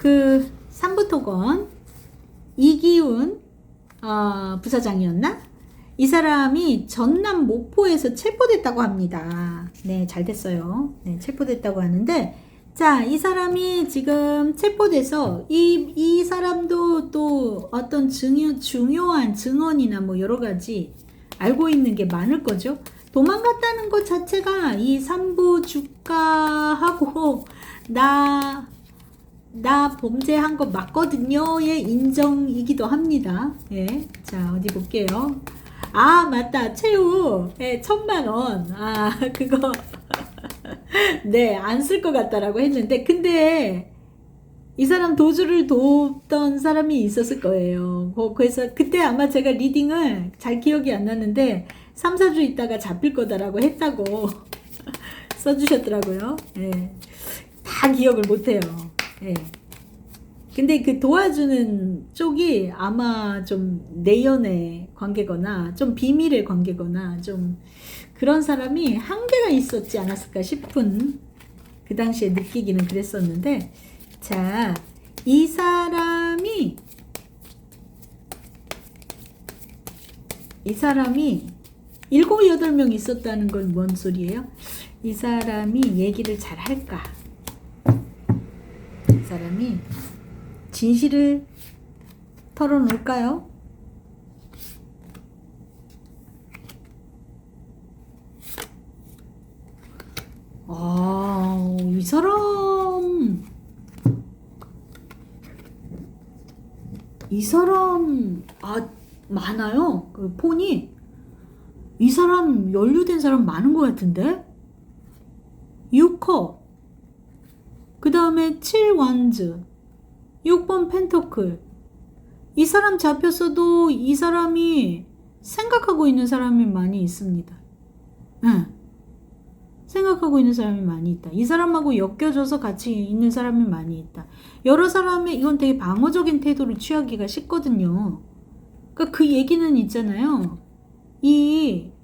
그 삼부토건 이기훈 어, 부사장이었나? 이 사람이 전남 목포에서 체포됐다고 합니다. 네, 잘 됐어요. 네, 체포됐다고 하는데, 자, 이 사람이 지금 체포돼서 이, 이 사람도 또 어떤 중요, 중요한 증언이나 뭐 여러 가지 알고 있는 게 많을 거죠. 도망갔다는 것 자체가 이 삼부 주가하고 나, 나 범죄한 거 맞거든요의 인정이기도 합니다. 예. 자, 어디 볼게요. 아, 맞다. 최후. 예, 천만 원. 아, 그거. 네, 안 쓸 것 같다라고 했는데, 근데, 이 사람 도주를 돕던 사람이 있었을 거예요. 뭐, 그래서 그때 아마 제가 리딩을 잘 기억이 안 나는데, 3, 4주 있다가 잡힐 거다라고 했다고 써주셨더라고요. 예. 다 기억을 못해요. 예. 근데 그 도와주는 쪽이 아마 좀 내연의 관계거나 좀 비밀의 관계거나 좀 그런 사람이 한계가 있었지 않았을까 싶은 그 당시에 느끼기는 그랬었는데 자, 이 사람이 이 사람이 일곱 여덟 명 있었다는 건 뭔 소리예요? 이 사람이 얘기를 잘 할까? 이 사람이 진실을 털어놓을까요? 아, 이 사람, 이 사람, 아, 많아요. 그 폰이. 이 사람 연루된 사람 많은 것 같은데? 6컵. 그 다음에 7완즈. 6번 펜터클. 이 사람 잡혔어도 이 사람이 생각하고 있는 사람이 많이 있습니다. 응. 생각하고 있는 사람이 많이 있다. 이 사람하고 엮여져서 같이 있는 사람이 많이 있다. 여러 사람의 이건 되게 방어적인 태도를 취하기가 쉽거든요. 그러니까 그 얘기는 있잖아요. 이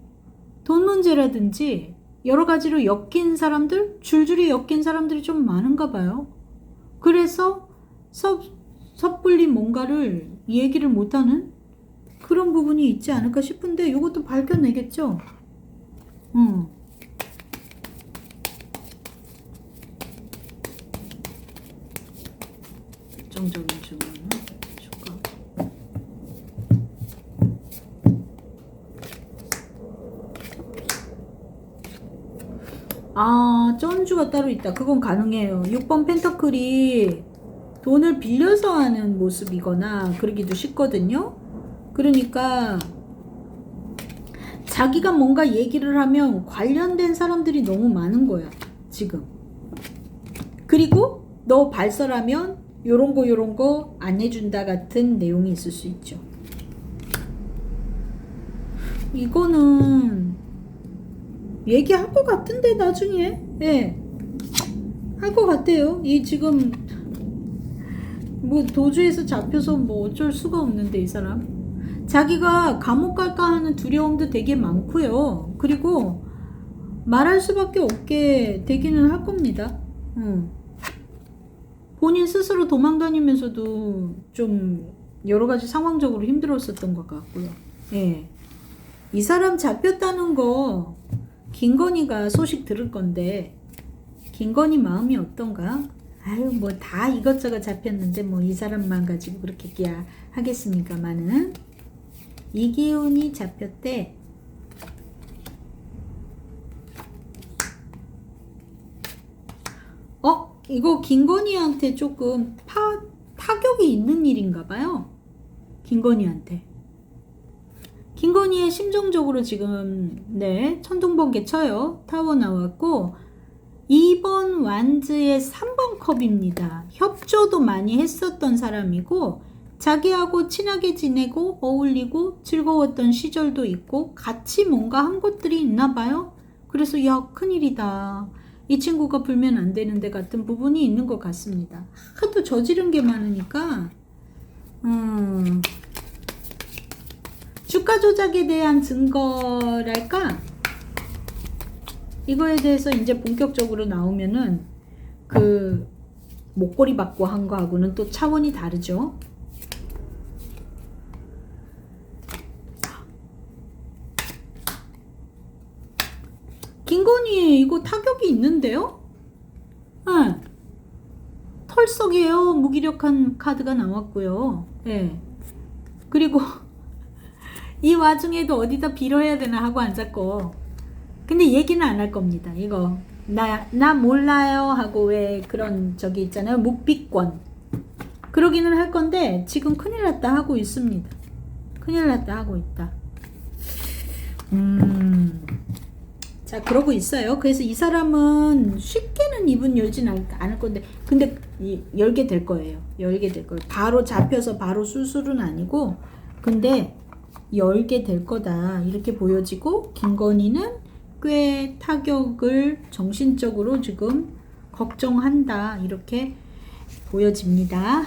돈 문제라든지 여러 가지로 엮인 사람들, 줄줄이 엮인 사람들이 좀 많은가 봐요. 그래서 섣, 섣불리 뭔가를 얘기를 못하는 그런 부분이 있지 않을까 싶은데 이것도 밝혀내겠죠. 음. 증언은 주가. 아, 쩐주가 따로 있다. 그건 가능해요. 6번 펜터클이 돈을 빌려서 하는 모습이거나 그러기도 쉽거든요. 그러니까 자기가 뭔가 얘기를 하면 관련된 사람들이 너무 많은 거야. 지금. 그리고 너 발설하면 요런 거 요런 거 안 해준다 같은 내용이 있을 수 있죠. 이거는 얘기할 것 같은데 나중에 예. 할것 같아요. 이 지금 뭐 도주에서 잡혀서 뭐 어쩔 수가 없는데 이 사람 자기가 감옥 갈까 하는 두려움도 되게 많고요. 그리고 말할 수밖에 없게 되기는 할 겁니다. 응. 본인 스스로 도망 다니면서도 좀 여러 가지 상황적으로 힘들었었던 것 같고요. 예. 이 사람 잡혔다는 거 김건희가 소식 들을 건데 김건희 마음이 어떤가? 아유 뭐 다 이것저것 잡혔는데 뭐 이 사람만 가지고 그렇게 끼야 하겠습니까마는 이기훈이 잡혔대. 어 이거 김건희한테 조금 파 타격이 있는 일인가 봐요. 김건희한테. 김건희의 심정적으로 지금 네 천둥번개 쳐요. 타워 나왔고 2번 완즈의 3번 컵입니다. 협조도 많이 했었던 사람이고 자기하고 친하게 지내고 어울리고 즐거웠던 시절도 있고 같이 뭔가 한 것들이 있나 봐요. 그래서 야 큰일이다. 이 친구가 불면 안 되는데 같은 부분이 있는 것 같습니다. 하도 저지른 게 많으니까 음, 주가 조작에 대한 증거랄까 이거에 대해서 이제 본격적으로 나오면은 그 목걸이 받고 한 거하고는 또 차원이 다르죠. 김건희 이거 타격이 있는데요? 네. 털썩해요. 무기력한 카드가 나왔고요. 예. 그리고 이 와중에도 어디다 빌어야 되나 하고 앉았고. 근데 얘기는 안 할 겁니다. 이거 나, 나 몰라요 하고 왜 그런 저기 있잖아요. 묵비권. 그러기는 할 건데 지금 큰일 났다 하고 있습니다. 큰일 났다 하고 있다. 음. 자, 그러고 있어요. 그래서 이 사람은 쉽게는 입은 열진 않, 않을 건데, 근데 이, 열게 될 거예요. 열게 될 거예요. 바로 잡혀서 바로 수술은 아니고, 근데 열게 될 거다. 이렇게 보여지고, 김건희는 꽤 타격을 정신적으로 지금 걱정한다. 이렇게 보여집니다.